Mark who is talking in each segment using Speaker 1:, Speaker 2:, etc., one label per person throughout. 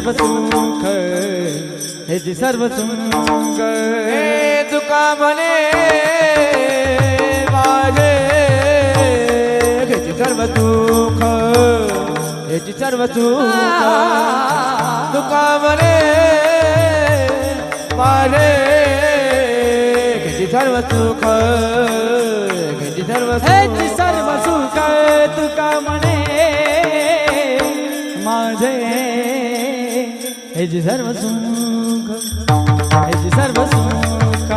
Speaker 1: सर्व सुख हेची सर्व सुख
Speaker 2: हे तुका म्हणे माझे घ्यायची सर्व सुख
Speaker 1: हेची सर्व सुख
Speaker 2: तुका म्हणे माझे घ्यायची सर्व सुख घ्यायची सर्व
Speaker 1: हेची
Speaker 2: सुख
Speaker 1: सर्व सुख तुका म्हणे माझे हेची सर्व सुख हेची सर्व सुख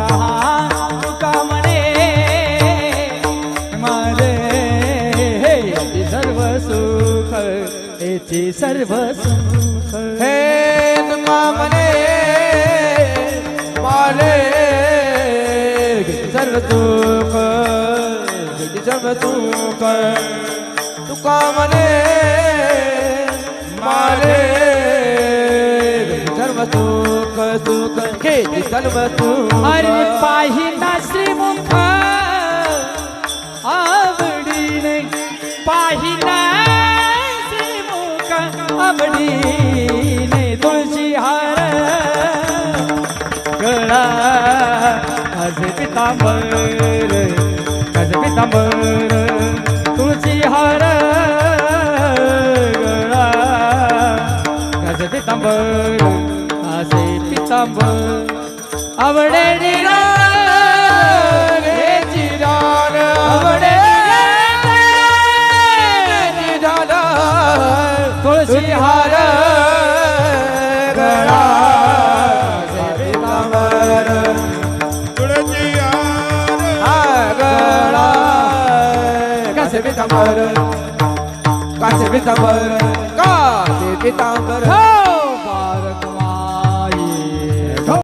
Speaker 1: तुका म्हणे माझे हेची सर्व सुख हेची सर्व सुख
Speaker 2: हे तुका म्हणे माले सर्व सुख घ्यायची सर्व सुख सुख सुख घ्यायची सर्व सुख
Speaker 1: अरे पाहिना श्रीमुख आवडीने. पाहिना श्रीमुख आवडीने. तुळशी हार गळा. असे पितांबर असे पितांबर. तुळशी हार गळा. असे पितांबर. पितांबर आवडे निराग
Speaker 2: हे चिरान आवडे निराला
Speaker 1: तुळशी हार
Speaker 2: गळा पितांबर हा गळा कासे पितांबर कासे पितांबर कासे पितांबर